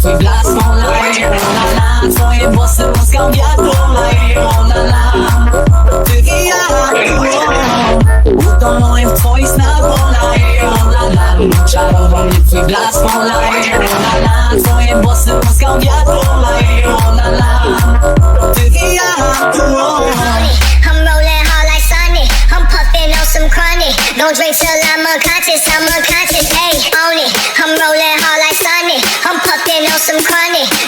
twój blask online O la la, twoje włosy muskał wiatru O la la, ty i ja Utonąłem w twoich snach online la la, czarował mnie twój blask online O la la, twoje włosy muskał wiatru O la la, ty i ja I'm puffing on some chronic. Don't drink till I'm unconscious. I'm unconscious. Hey,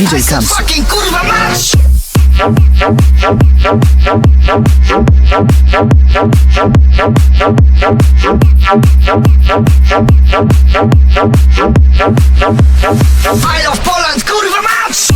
DJ Kamsu. fucking kurwa mać I love Poland, kurwa mać!